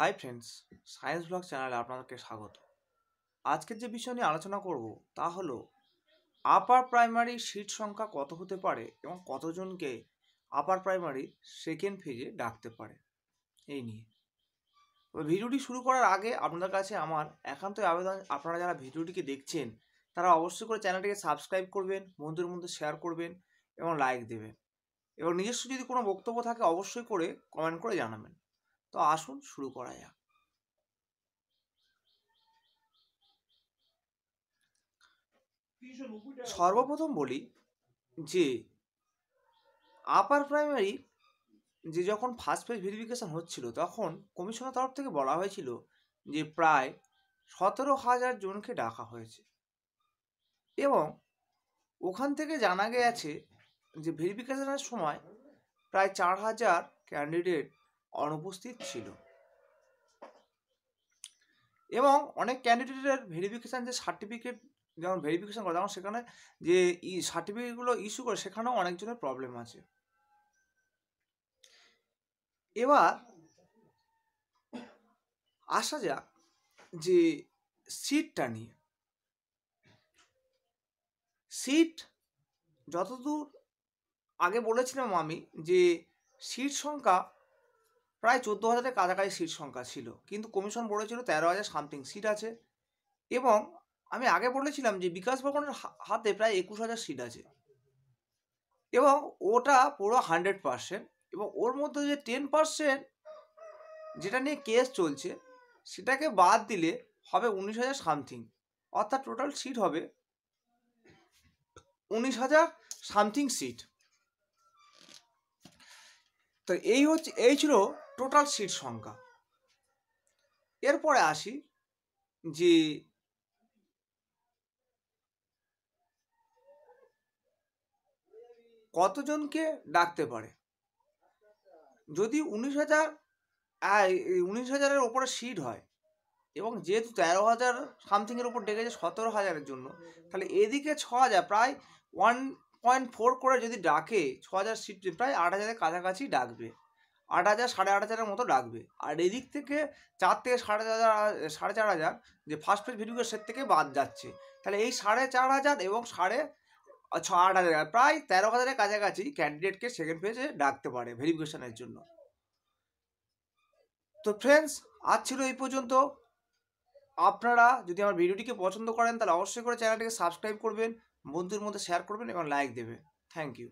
Hi friends science blog চ্যানেলে আপনাদেরকে স্বাগত। আজকের যে বিষয় নিয়ে আলোচনা করব তা হলো আপার প্রাইমারি সিট সংখ্যা কত হতে পারে এবং কতজনকে আপার প্রাইমারি সেকেন্ড ফেজে ডাকতে পারে, এই নিয়ে। ভিডিওটি শুরু করার আগে আপনাদের কাছে আমার একান্তই আবেদন, আপনারা যারা ভিডিওটিকে দেখছেন, তারা অবশ্যই করে চ্যানেলটিকে সাবস্ক্রাইব করবেন, বন্ধুদের মধ্যে শেয়ার করবেন এবং লাইক দেবেন। এবং নিজস্ব যদি কোনো বক্তব্য থাকে, অবশ্যই করে কমেন্ট করে জানাবেন। তো আসুন শুরু করা যাক। সর্বপ্রথম বলি যে আপার প্রাইমারি যে যখন ফার্স্ট পেজ ভেরিফিকেশন হচ্ছিল, তখন কমিশনের তরফ থেকে বলা হয়েছিল যে প্রায় সতেরো হাজার জনকে ডাকা হয়েছে। এবং ওখান থেকে জানা গেছে যে ভেরিফিকেশনের সময় প্রায় চার হাজার ক্যান্ডিডেট অনুপস্থিত ছিল। এবং অনেক ক্যান্ডিডেটের ভেরিফিকেশান যে সার্টিফিকেট যেমন ভেরিফিকেশান করে, যেমন সেখানে যে ই সার্টিফিকেটগুলো ইস্যু করে, সেখানেও অনেকজনের প্রবলেম আছে। এবার আসা যাক যে সিটটা নিয়ে। সিট যতদূর আগে বলেছিলাম আমি যে সিট সংখ্যা প্রায় চোদ্দ হাজারের কাছাকাছি সিট সংখ্যা ছিল। কিন্তু কমিশন বলেছিল তেরো হাজার সামথিং সিট আছে। এবং আমি আগে বলেছিলাম যে বিকাশ ভবনের হাতে প্রায় একুশ হাজার সিট আছে। এবং ওটা পুরো হান্ড্রেড পারসেন্ট এবং ওর মধ্যে যে টেন পারসেন্ট যেটা নিয়ে কেস চলছে, সেটাকে বাদ দিলে হবে উনিশ হাজার সামথিং অর্থাৎ টোটাল সিট হবে উনিশ হাজার সামথিং সিট তো এই হচ্ছে, এই ছিল টোটাল সিট সংখ্যা। এরপরে আসি যে কতজনকে ডাকতে পারে? যদি উনিশ হাজার উনিশ হাজারের ওপরে সিট হয় এবং যেহেতু তেরো হাজার সামথিংয়ের ওপর ডেকেছে সতেরো হাজারের জন্য, তাহলে এদিকে ছ হাজার, প্রায় ওয়ান পয়েন্ট ফোর করে যদি ডাকে, ছ হাজার সিট প্রায় আট হাজারের কাছাকাছি ডাকবে। আট হাজার, সাড়ে আট হাজারের মতো ডাকবে আর এদিক থেকে চার থেকে সাড়ে হাজার, সাড়ে চার হাজার যে ফার্স্ট পেজ ভিডিও সেট থেকে বাদ যাচ্ছে। তাহলে এই সাড়ে চার হাজার এবং সাড়ে ছ, আট হাজার, প্রায় তেরো হাজারের কাছাকাছি ক্যান্ডিডেটকে সেকেন্ড পেজে ডাকতে পারে ভেরিফিকেশনের জন্য। তো ফ্রেন্ডস আজ ছিল এই পর্যন্ত। আপনারা যদি আমার ভিডিওটিকে পছন্দ করেন, তাহলে অবশ্যই করে চ্যানেলটিকে সাবস্ক্রাইব করবেন বন্ধুর মধ্যে শেয়ার করবেন এবং লাইক দেবেন। Thank you